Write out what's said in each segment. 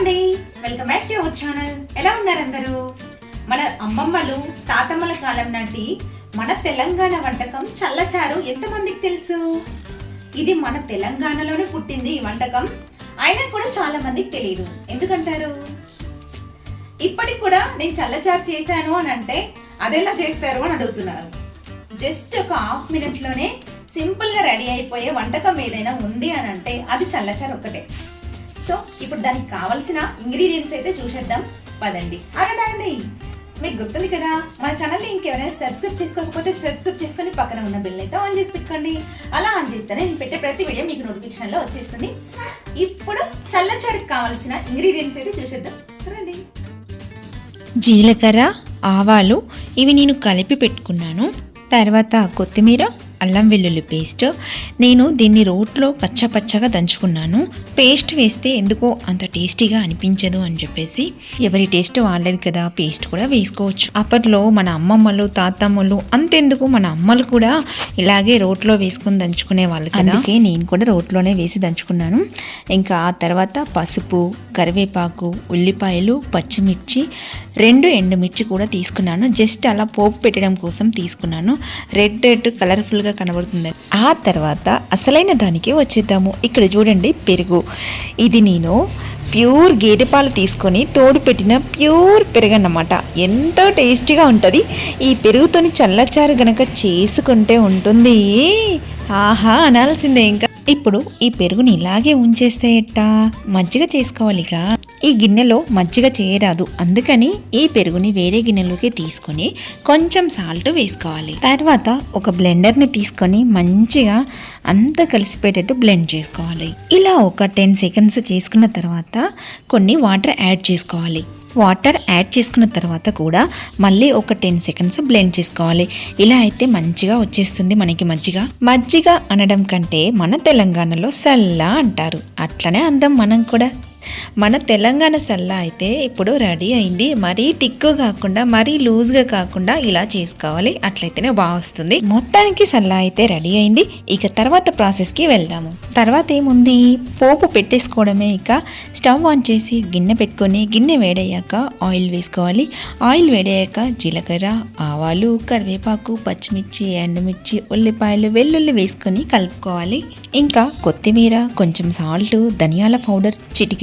అండి. Welcome back to our channel ఎలా ఉన్నారు అందరూ మన అమ్మమ్మలు తాతమ్మల కాలం నాటి మన తెలంగాణ వంటకం చల్లచారు ఎంతమందికి తెలుసు? ఇది మన తెలంగాణలోనే పుట్టింది ఈ వంటకం. అయినా కూడా చాలా మందికి తెలియదు ఎందుకంటారు? ఇప్పటికి కూడా నేను చల్లచారు చేశాను అని అంటే అదెలా చేస్తారు అని అడుగుతున్నారు. జస్ట్ ఒక హాఫ్ మినిట్లోనే సింపుల్గా రెడీ అయిపోయే వంటకం ఏదైనా ఉంది అని అంటే అది చల్లచారు ఒక్కటే. సో ఇప్పుడు దానికి కావాల్సిన ఇంగ్రీడియంట్స్ అయితే చూసేద్దాం. పదండి. అడగండి మీకు గుర్తుంది కదా మన ఛానల్ని ఇంకెవరైనా సబ్స్క్రైబ్ చేసుకోకపోతే సబ్స్క్రైబ్ చేసుకొని పక్కన ఉన్న బెల్ అయితే ఆన్ చేసి పెట్టుకోండి. అలా ఆన్ చేస్తేనే నేను పెట్టే ప్రతి వీడియో మీకు నోటిఫికేషన్లో వచ్చేస్తుంది. ఇప్పుడు చల్లచారుకి కావాల్సిన ఇంగ్రీడియంట్స్ అయితే చూసేద్దాం. రండి జీలకర్ర ఆవాలు ఇవి నేను కలిపి పెట్టుకున్నాను. తర్వాత కొత్తిమీర అల్లం వెల్లుల్లి పేస్ట్. నేను దీన్ని రోట్లో పచ్చ పచ్చగా దంచుకున్నాను. పేస్ట్ వేస్తే ఎందుకో అంత టేస్టీగా అనిపించదు అని చెప్పేసి ఎవరి టేస్ట్ వాళ్ళది కదా పేస్ట్ కూడా వేసుకోవచ్చు. అప్పట్లో మన అమ్మమ్మలు తాతమ్మలు అంతెందుకు మన అమ్మలు కూడా ఇలాగే రోట్లో వేసుకొని దంచుకునే వాళ్ళు అందుకే నేను కూడా రోట్లోనే వేసి దంచుకున్నాను. ఇంకా ఆ తర్వాత పసుపు కరివేపాకు ఉల్లిపాయలు పచ్చిమిర్చి రెండు ఎండుమిర్చి కూడా తీసుకున్నాను. జస్ట్ అలా పోపు పెట్టడం కోసం తీసుకున్నాను. రెడ్ రెడ్ కలర్ఫుల్గా కనబడుతుంది. ఆ తర్వాత అసలైన దానికి వచ్చేద్దాము. ఇక్కడ చూడండి పెరుగు. ఇది నేను ప్యూర్ గేదె పాలు తీసుకొని తోడు పెట్టిన ప్యూర్ పెరుగు అన్నమాట. ఎంతో టేస్టీగా ఉంటుంది. ఈ పెరుగుతోని చల్లచారు గనక చేసుకుంటే ఉంటుంది. ఆహా అనాల్సిందే ఇంకా. ఇప్పుడు ఈ పెరుగుని ఇలాగే ఉంచేస్తే ఎట్టా? మజ్జిగ చేసుకోవాలిగా. ఈ గిన్నెలో మజ్జిగ చేయరాదు. అందుకని ఈ పెరుగుని వేరే గిన్నెలోకి తీసుకొని కొంచెం సాల్ట్ వేసుకోవాలి. తర్వాత ఒక బ్లెండర్ని తీసుకొని మంచిగా అంతా కలిసిపోయేటట్టు బ్లెండ్ చేసుకోవాలి. ఇలా ఒక టెన్ సెకండ్స్ చేసుకున్న తర్వాత కొన్ని వాటర్ యాడ్ చేసుకోవాలి. వాటర్ యాడ్ చేసుకున్న తర్వాత కూడా మళ్ళీ ఒక టెన్ సెకండ్స్ బ్లెండ్ చేసుకోవాలి. ఇలా అయితే మంచిగా వచ్చేస్తుంది మనకి మజ్జిగ. మజ్జిగ అనడం కంటే మన తెలంగాణలో సల్లా అంటారు. అట్లనే అందం మనం కూడా. మన తెలంగాణ సల్లా అయితే ఇప్పుడు రెడీ అయింది. మరీ తిక్కు కాకుండా మరీ లూజ్గా కాకుండా ఇలా చేసుకోవాలి. అట్లయితేనే బాగా వస్తుంది మొత్తానికి సల్లా అయితే రెడీ అయింది. ఇక తర్వాత ప్రాసెస్కి వెళ్దాము. తర్వాత ఏముంది? పోపు పెట్టేసుకోవడమే ఇక. స్టవ్ ఆన్ చేసి గిన్నె పెట్టుకొని గిన్నె వేడయ్యాక ఆయిల్ వేసుకోవాలి. ఆయిల్ వేడయ్యాక జీలకర్ర ఆవాలు కరివేపాకు పచ్చిమిర్చి ఎండుమిర్చి ఉల్లిపాయలు వెల్లుల్లి వేసుకొని కలుపుకోవాలి. ఇంకా కొత్తిమీర కొంచెం సాల్ట్ ధనియాల పౌడర్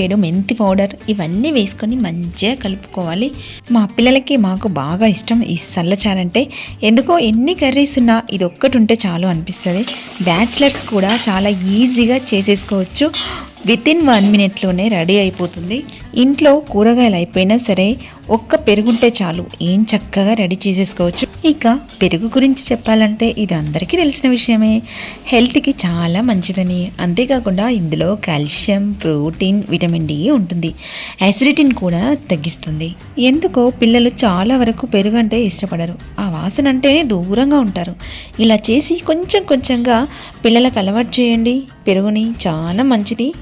చిటికేడు మెంతి పౌడర్ ఇవన్నీ వేసుకొని మంచిగా కలుపుకోవాలి. మా పిల్లలకి మాకు బాగా ఇష్టం ఈ సల్లచారంటే ఎందుకో ఎన్ని కర్రీస్ ఉన్నా ఇది ఒక్కటి ఉంటే చాలు అనిపిస్తుంది. బ్యాచిలర్స్ కూడా చాలా ఈజీగా చేసేసుకోవచ్చు. విత్ ఇన్ వన్ మినిట్లోనే రెడీ అయిపోతుంది. ఇంట్లో కూరగాయలు అయిపోయినా సరే ఒక్క పెరుగుంటే చాలు. ఏం చక్కగా రెడీ చేసేసుకోవచ్చు. ఇక పెరుగు గురించి చెప్పాలంటే ఇది అందరికీ తెలిసిన విషయమే. హెల్త్కి చాలా మంచిదని. అంతేకాకుండా ఇందులో కాల్షియం ప్రోటీన్ విటమిన్ డి ఉంటుంది. యాసిడిటీని కూడా తగ్గిస్తుంది. ఎందుకో పిల్లలు చాలా వరకు పెరుగు అంటే ఇష్టపడరు. ఆ వాసన అంటేనే దూరంగా ఉంటారు. ఇలా చేసి కొంచెం కొంచెంగా పిల్లలకు అలవాటు చేయండి. పెరుగుని చాలా మంచిది.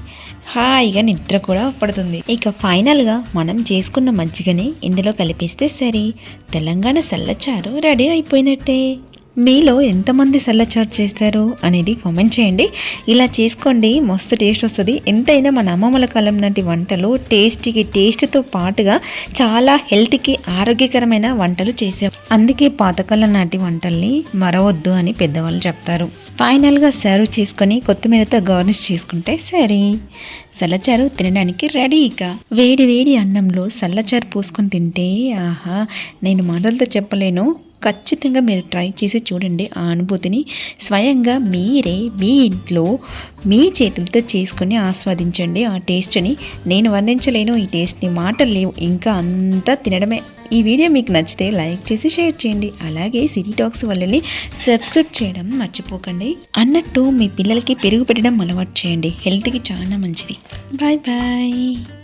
హాయిగా నిద్ర కూడా పడుతుంది. ఇక ఫైనల్గా మనం చేసుకున్న మజ్జిగని ఇందులో కలిపిస్తే సరే. తెలంగాణ సల్లచారు రెడీ అయిపోయినట్టే. మీలో ఎంతమంది సల్లచారు చేస్తారు అనేది కామెంట్ చేయండి. ఇలా చేసుకోండి మస్తు టేస్ట్ వస్తుంది. ఎంతైనా మన అమ్మమ్మల కాలం నాటి వంటలు టేస్ట్కి టేస్ట్తో పాటుగా చాలా హెల్త్కి ఆరోగ్యకరమైన వంటలు చేసే అందుకే పాతకాలం నాటి వంటల్ని మరవద్దు అని పెద్దవాళ్ళు చెప్తారు. ఫైనల్గా సర్వ్ చేసుకొని కొత్తిమీరతో గార్నిష్ చేసుకుంటే సరే. సల్లచారు తినడానికి రెడీ ఇక. వేడి వేడి అన్నంలో సల్లచారు పోసుకొని తింటే ఆహా నేను మాటలతో చెప్పలేను. ఖచ్చితంగా మీరు ట్రై చేసి చూడండి ఆ అనుభూతిని. స్వయంగా మీరే మీ ఇంట్లో మీ చేతులతో చేసుకొని ఆస్వాదించండి ఆ టేస్ట్ని. నేను వర్ణించలేను ఈ టేస్ట్ని మాటలు లేవు. ఇంకా అంతా తినడమే. ఈ వీడియో మీకు నచ్చితే లైక్ చేసి షేర్ చేయండి. అలాగే సిటీ టాక్స్ వల్లని సబ్స్క్రైబ్ చేయడం మర్చిపోకండి. అన్నట్టు మీ పిల్లలకి పెరుగు పెట్టడం అలవాటు చేయండి. హెల్త్కి చాలా మంచిది. Bye bye.